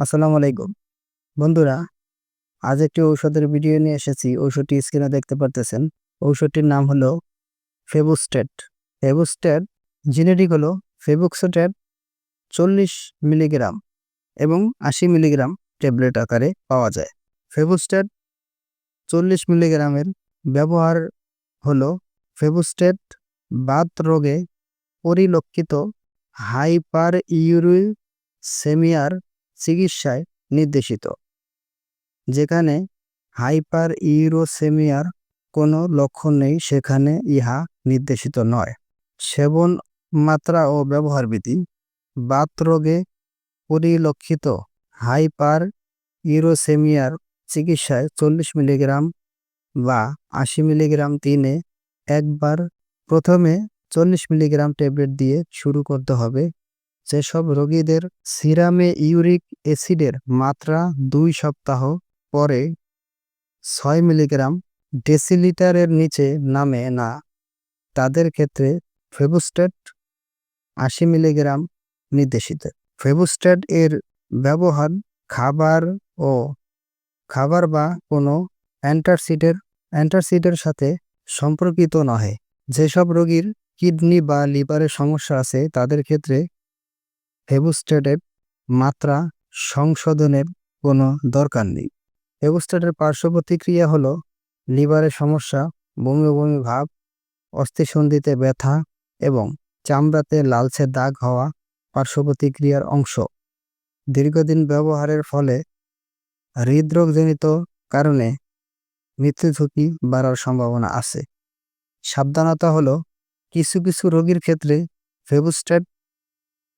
আসসালামু আলাইকুম। বন্ধুরা, আজ একটি ঔষধের ভিডিও নিয়ে এসেছি। ঔষধটি স্ক্রিনে দেখতে পারতেছেন। ঔষধটির নাম হলো ফেবুস্টেট ফেবুস্টেট জেনেটিক হলো ফেবুক্সোটেট চল্লিশ মিলিগ্রাম এবং আশি মিলিগ্রাম ট্যাবলেট আকারে পাওয়া যায়। ফেবুস্টেট চল্লিশ মিলিগ্রামের ব্যবহার হলো ফেবুস্টেট বাত রোগে পরিলক্ষিত হাইপার ইউরিসেমিয়ার চিকিৎসায় নির্দেশিত, যেখানে হাইপার ইউরোসেমিয়ার কোনো লক্ষণ নেই, সেখানে ইহা নির্দেশিত নয়। সেবন মাত্রা ও ব্যবহার বিধি বাত রোগে পরিলক্ষিত হাইপার ইউরোসেমিয়ার চিকিৎসায় চল্লিশ মিলিগ্রাম বা আশি মিলিগ্রাম দিনে একবার প্রথমে চল্লিশ মিলিগ্রাম ট্যাবলেট দিয়ে শুরু করতে হবে। যেসব রোগীদের সিরামে ইউরিক অ্যাসিডের মাত্রা দুই সপ্তাহ পরে ছয় মিলিগ্রাম ডেসিলিটারের নিচে নামে না, তাদের ক্ষেত্রে ফেবুস্টেট আশি মিলিগ্রাম নির্দেশিত। ফেবুস্টেট এর ব্যবহার খাবার ও খাবার বা কোনো অ্যান্টারসিডের অ্যান্টারসিডের সাথে সম্পর্কিত নহে। যেসব রোগীর কিডনি বা লিভারের সমস্যা আছে, তাদের ক্ষেত্রে ফেবুস্টেটের মাত্রা সংশোধনের কোনো দরকার নেই। ফেবুস্টেটের পার্শ্ব প্রতিক্রিয়া হলো লিভারের সমস্যা, বমি বমি ভাব অস্থিসন্ধিতে ব্যথা এবং চামড়াতে লালচে দাগ হওয়া পার্শ্ব প্রতিক্রিয়ার অংশ। দীর্ঘদিন ব্যবহারের ফলে হৃদরোগজনিত কারণে মৃত্যু ঝুঁকি বাড়ার সম্ভাবনা আছে। সাবধানতা হলো কিছু কিছু রোগীর ক্ষেত্রে ফেবুস্টেট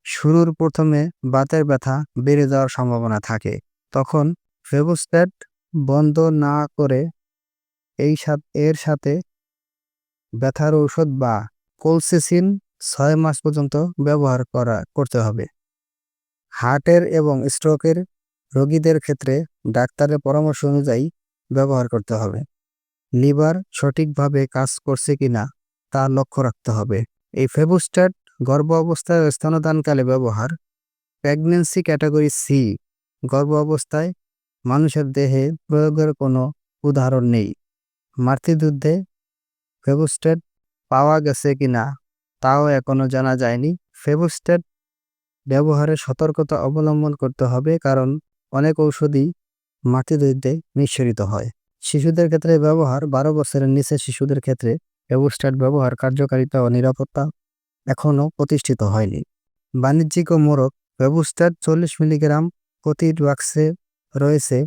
শুরুর প্রথমে বাতের ব্যথা বেড়ে যাওয়ার সম্ভাবনা থাকে। তখন ফেবুস্টেট বন্ধ না করে এই এর সাথে ব্যথার ঔষধ বা কোলসিসিন ছয় মাস পর্যন্ত ব্যবহার করা, করতে হবে। হার্টের এবং স্ট্রোকের রোগীদের ক্ষেত্রে ডাক্তারের পরামর্শ অনুযায়ী ব্যবহার করতে হবে। লিভার সঠিকভাবে কাজ করছে কিনা তা লক্ষ্য রাখতে হবে। এই ফেবুস্ট্যাট গর্ভ অবস্থায় স্তনদানকালে ব্যবহার। প্রেগনেন্সি ক্যাটাগরি সি গর্ভ অবস্থায় মানুষের দেহে প্রয়োগের কোনো উদাহরণ নেই। মাতৃদুগ্ধে ফেবুস্টেট পাওয়া গেছে কিনা তাও এখনও জানা যায়নি। ফেবুস্টেট ব্যবহারে সতর্কতা অবলম্বন করতে হবে, কারণ অনেক ঔষধই মাতৃদুগ্ধে নিঃসরিত হয়। শিশুদের ক্ষেত্রে ব্যবহার বারো বছরের নিচে শিশুদের ক্ষেত্রে ফেবুস্টেট ব্যবহার কার্যকারিতা ও নিরাপত্তা এখনও প্রতিষ্ঠিত হয়নি। বাণিজ্যিক ও মোড়ক ব্যবস্থার চল্লিশ মিলিগ্রাম প্রতি বাক্সে রয়েছে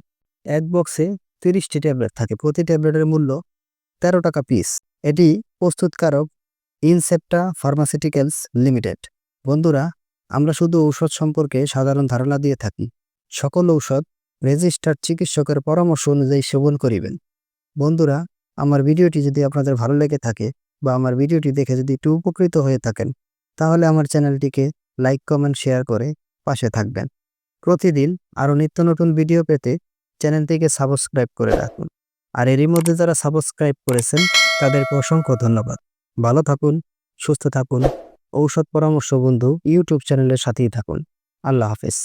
এক বক্সে তিরিশটি ট্যাবলেট থাকে। প্রতি ট্যাবলেটের মূল্য তেরো টাকা পিস। এটি প্রস্তুতকারক ইনসেপ্টা ফার্মাসিউটিক্যালস লিমিটেড। বন্ধুরা, আমরা শুধু ঔষধ সম্পর্কে সাধারণ ধারণা দিয়ে থাকি। সকল ঔষধ রেজিস্টার্ড চিকিৎসকের পরামর্শ অনুযায়ী সেবন করিবেন। বন্ধুরা, আমার ভিডিওটি যদি আপনাদের ভালো লেগে থাকে বা আমার ভিডিওটি দেখে যদি একটু উপকৃত হয়ে থাকেন, তাহলে আমার চ্যানেলটিকে লাইক, কমেন্ট, শেয়ার করে পাশে থাকবেন। প্রতিদিন আরও নিত্য নতুন ভিডিও পেতে চ্যানেলটিকে সাবস্ক্রাইব করে রাখুন। আর এরই মধ্যে যারা সাবস্ক্রাইব করেছেন, তাদেরকে অসংখ্য ধন্যবাদ। ভালো থাকুন, সুস্থ থাকুন, ঔষধ পরামর্শ বন্ধু ইউটিউব চ্যানেলের সাথেই থাকুন। আল্লাহ হাফেজ।